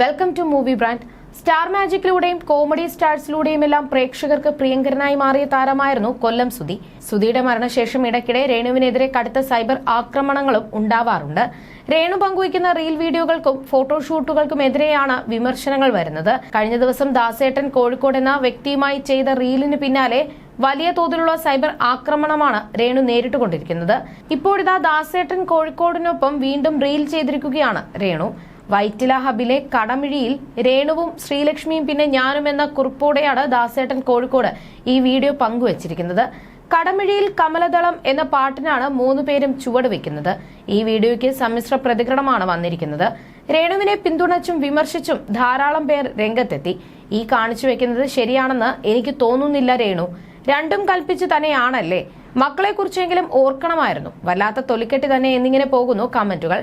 Welcome to movie brand star മാജിക്കിലൂടെയും comedy സ്റ്റാർസിലൂടെയും എല്ലാം പ്രേക്ഷകർക്ക് പ്രിയങ്കരനായി മാറിയ താരമായിരുന്നു കൊല്ലം സുധി. സുധിയുടെ മരണശേഷം ഇടയ്ക്കിടെ രേണുവിനെതിരെ കടുത്ത സൈബർ ആക്രമണങ്ങളും ഉണ്ടാവാറുണ്ട്. രേണു പങ്കുവയ്ക്കുന്ന റീൽ വീഡിയോകൾക്കും ഫോട്ടോഷൂട്ടുകൾക്കും എതിരെയാണ് വിമർശനങ്ങൾ വരുന്നത്. കഴിഞ്ഞ ദിവസം ദാസേട്ടൻ കോഴിക്കോട് എന്ന വ്യക്തിയുമായി ചെയ്ത റീലിന് പിന്നാലെ വലിയ തോതിലുള്ള സൈബർ ആക്രമണമാണ് രേണു നേരിട്ടുകൊണ്ടിരിക്കുന്നത്. ഇപ്പോഴിതാ ദാസേട്ടൻ കോഴിക്കോടിനൊപ്പം വീണ്ടും റീൽ ചെയ്തിരിക്കുകയാണ് രേണു. വൈറ്റില ഹബിലെ കടമിഴിയിൽ രേണുവും ശ്രീലക്ഷ്മിയും പിന്നെ ഞാനും എന്ന കുറിപ്പോടെയാണ് ദാസേട്ടൻ കോഴിക്കോട് ഈ വീഡിയോ പങ്കുവച്ചിരിക്കുന്നത്. കടമിഴിയിൽ കമലദളം എന്ന പാട്ടിനാണ് മൂന്നു പേരും ചുവട് വെക്കുന്നത്. ഈ വീഡിയോയ്ക്ക് സമ്മിശ്ര പ്രതികരണമാണ് വന്നിരിക്കുന്നത്. രേണുവിനെ പിന്തുണച്ചും വിമർശിച്ചും ധാരാളം പേർ രംഗത്തെത്തി. ഈ കാണിച്ചു വെക്കുന്നത് ശരിയാണെന്ന് എനിക്ക് തോന്നുന്നില്ല രേണു. രണ്ടും കൽപ്പിച്ച് തന്നെയാണല്ലേ? മക്കളെക്കുറിച്ചെങ്കിലും ഓർക്കണമായിരുന്നു. വല്ലാത്ത തൊലിക്കെട്ടി തന്നെ എന്നിങ്ങനെ പോകുന്നു കമന്റുകൾ.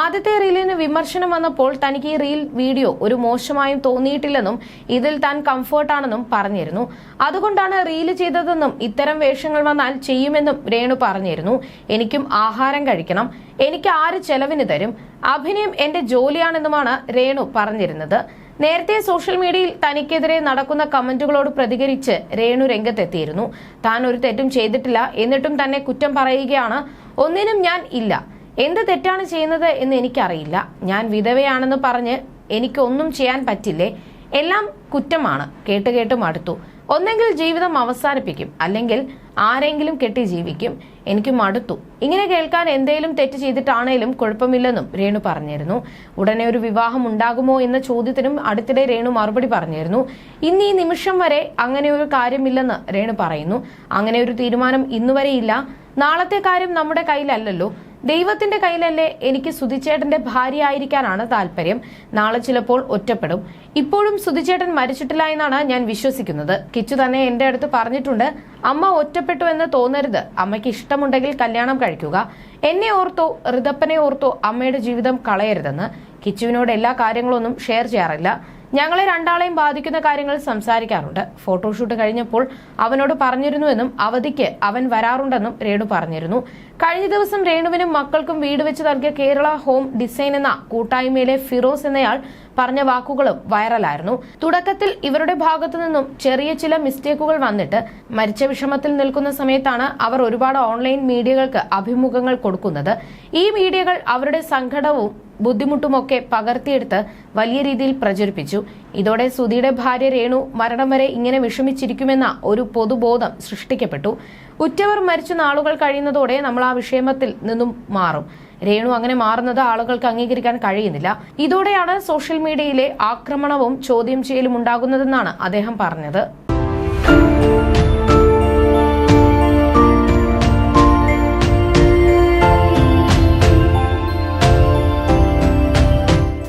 ആദ്യത്തെ റീലിന് വിമർശനം വന്നപ്പോൾ തനിക്ക് ഈ റീൽ വീഡിയോ ഒരു മോശമായും തോന്നിയിട്ടില്ലെന്നും ഇതിൽ താൻ കംഫർട്ടാണെന്നും പറഞ്ഞിരുന്നു. അതുകൊണ്ടാണ് റീൽ ചെയ്തതെന്നും ഇത്തരം വേഷങ്ങൾ വന്നാൽ ചെയ്യുമെന്നും രേണു പറഞ്ഞിരുന്നു. എനിക്കും ആഹാരം കഴിക്കണം. എനിക്ക് ആര് ചെലവിന് തരും? അഭിനയം എന്റെ ജോലിയാണെന്നുമാണ് രേണു പറഞ്ഞിരുന്നത്. നേരത്തെ സോഷ്യൽ മീഡിയയിൽ തനിക്കെതിരെ നടക്കുന്ന കമന്റുകളോട് പ്രതികരിച്ച് രേണു രംഗത്തെത്തിയിരുന്നു. താൻ ഒരു തെറ്റും ചെയ്തിട്ടില്ല. എന്നിട്ടും തന്നെ കുറ്റം പറയുകയാണ്. ഒന്നിനും ഞാൻ ഇല്ല. എന്ത് തെറ്റാണ് ചെയ്യുന്നത് എന്ന് എനിക്കറിയില്ല. ഞാൻ വിധവയാണെന്ന് പറഞ്ഞ് എനിക്കൊന്നും ചെയ്യാൻ പറ്റില്ലേ? എല്ലാം കുറ്റമാണ്. കേട്ട് കേട്ട് മടുത്തു. ഒന്നെങ്കിൽ ജീവിതം അവസാനിപ്പിക്കും. അല്ലെങ്കിൽ ആരെങ്കിലും കെട്ടി ജീവിക്കും. എനിക്ക് മടുത്തു. ഇങ്ങനെ കേൾക്കാൻ എന്തേലും തെറ്റ് ചെയ്തിട്ടാണേലും കുഴപ്പമില്ലെന്നും രേണു പറഞ്ഞിരുന്നു. ഉടനെ ഒരു വിവാഹം ഉണ്ടാകുമോ എന്ന ചോദ്യത്തിനും അടുത്തിടെ രേണു മറുപടി പറഞ്ഞിരുന്നു. ഇന്ന് ഈ നിമിഷം വരെ അങ്ങനെ ഒരു കാര്യമില്ലെന്ന് രേണു പറയുന്നു. അങ്ങനെ ഒരു തീരുമാനം ഇന്നുവരെയില്ല. നാളത്തെ കാര്യം നമ്മുടെ കയ്യിലല്ലല്ലോ. ദൈവത്തിന്റെ കയ്യിലല്ലേ എനിക്ക് സുധിച്ചേട്ടന്റെ ഭാര്യ ആയിരിക്കാനാണ് താല്പര്യം. നാളെ ചിലപ്പോൾ ഒറ്റപ്പെടും. ഇപ്പോഴും സുധിച്ചേട്ടൻ മരിച്ചിട്ടില്ല എന്നാണ് ഞാൻ വിശ്വസിക്കുന്നത്. കിച്ചു തന്നെ എന്റെ അടുത്ത് പറഞ്ഞിട്ടുണ്ട് അമ്മ ഒറ്റപ്പെട്ടു എന്ന് തോന്നരുത്. അമ്മയ്ക്ക് ഇഷ്ടമുണ്ടെങ്കിൽ കല്യാണം കഴിക്കുക. എന്നെ ഓർത്തോ ഋതപ്പനെ ഓർത്തോ അമ്മയുടെ ജീവിതം കളയരുതെന്ന്. കിച്ചുവിനോട് എല്ലാ കാര്യങ്ങളൊന്നും ഷെയർ ചെയ്യാറില്ല. ഞങ്ങളെ രണ്ടാളെയും ബാധിക്കുന്ന കാര്യങ്ങൾ സംസാരിക്കാറുണ്ട്. ഫോട്ടോഷൂട്ട് കഴിഞ്ഞപ്പോൾ അവനോട് പറഞ്ഞിരുന്നുവെന്നും അവധിക്ക് അവൻ വരാറുണ്ടെന്നും രേണു പറഞ്ഞിരുന്നു. കഴിഞ്ഞ ദിവസം രേണുവിനും മക്കൾക്കും വീട് വെച്ച് നൽകിയ കേരള ഹോം ഡിസൈൻ എന്ന കൂട്ടായ്മയിലെ ഫിറോസ് എന്നയാൾ പറഞ്ഞ വാക്കുകളും വൈറലായിരുന്നു. തുടക്കത്തിൽ ഇവരുടെ ഭാഗത്തു നിന്നും ചെറിയ ചില മിസ്റ്റേക്കുകൾ വന്നിട്ട് മരിച്ച വിഷമത്തിൽ നിൽക്കുന്ന സമയത്താണ് അവർ ഒരുപാട് ഓൺലൈൻ മീഡിയകൾക്ക് അഭിമുഖങ്ങൾ കൊടുക്കുന്നത്. ഈ മീഡിയകൾ അവരുടെ സങ്കടവും ബുദ്ധിമുട്ടുമൊക്കെ പകർത്തിയെടുത്ത് വലിയ രീതിയിൽ പ്രചരിപ്പിച്ചു. ഇതോടെ സുധിയുടെ ഭാര്യ രേണു മരണം വരെ ഇങ്ങനെ വിഷമിച്ചിരിക്കുമെന്ന ഒരു പൊതുബോധം സൃഷ്ടിക്കപ്പെട്ടു. ഉറ്റവർ മരിച്ച നാളുകൾ കഴിയുന്നതോടെ നമ്മൾ ആ വിഷയത്തിൽ നിന്നും മാറും. രേണു അങ്ങനെ മാറുന്നത് ആളുകൾക്ക് അംഗീകരിക്കാൻ കഴിയുന്നില്ല. ഇതോടെയാണ് സോഷ്യൽ മീഡിയയിലെ ആക്രമണവും ചോദ്യം ചെയ്യലും ഉണ്ടാകുന്നതെന്നാണ് അദ്ദേഹം പറഞ്ഞത്.